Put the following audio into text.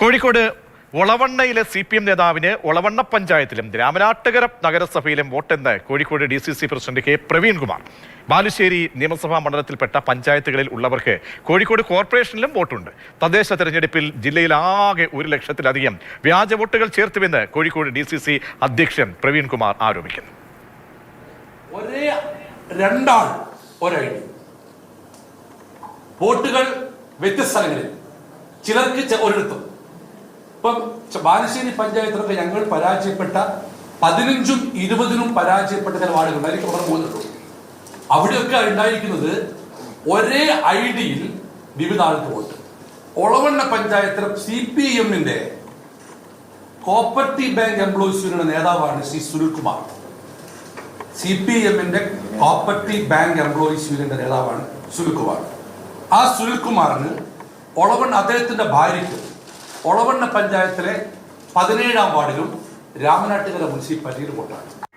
കോഴിക്കോട് ഒളവണ്ണയിലെ C P M നേതാവിന് ഒളവണ്ണ പഞ്ചായത്തിലും രാമനാട്ടുകര നഗരസഭയിലും വോട്ടെന്ന് Kozhikode D C C president K Praveenkumar. Balussery നിയമസഭാ മണ്ഡലത്തിൽപ്പെട്ട പഞ്ചായത്തുകളിൽ ഉള്ളവർക്ക് കോഴിക്കോട് കോർപ്പറേഷനിലും വോട്ടുണ്ട്. തദ്ദേശ തെരഞ്ഞെടുപ്പിൽ ജില്ലയിൽ ആകെ ഒരു ലക്ഷത്തിലധികം വ്യാജ വോട്ടുകൾ ചേർത്തുവെന്ന് കോഴിക്കോട് ഡി അധ്യക്ഷൻ പ്രവീൺകുമാർ ആരോപിക്കുന്നു. വോട്ടുകൾ ചിലർക്ക് ഒരിടത്തും. ഇപ്പം ബാലുശ്ശേരി പഞ്ചായത്തിലൊക്കെ ഞങ്ങൾ പരാജയപ്പെട്ട പതിനഞ്ചും ഇരുപതിനും പരാജയപ്പെട്ട ചില വാർഡുകൾ അതിലേക്ക് അവിടെ പോകുന്നുള്ളൂ അവിടെയൊക്കെ ഉണ്ടായിരിക്കുന്നത് ഒരേ ഐ ഡിയിൽ വിവിധ ആൾക്ക് വോട്ട്. ഒളവണ്ണ പഞ്ചായത്തിലെ സി പി എമ്മിന്റെ കോപ്പറേറ്റീവ് ബാങ്ക് എംപ്ലോയീസ് നേതാവാണ് ശ്രീ സുനിൽകുമാർ. സി പി എമ്മിന്റെ കോപ്പറേറ്റീവ് ബാങ്ക് എംപ്ലോയീസ് യൂണിയന്റെ നേതാവാണ് സുനിൽകുമാർ. ആ സുനിൽകുമാറിന് ഒളവണ്ണ അദ്ദേഹത്തിന്റെ ഭാര്യയ്ക്ക് ഒളവണ്ണ പഞ്ചായത്തിലെ പതിനേഴാം വാർഡിലും രാമനാട്ടുകര മുനിസിപ്പാലിറ്റിയിൽ വോട്ടാണ്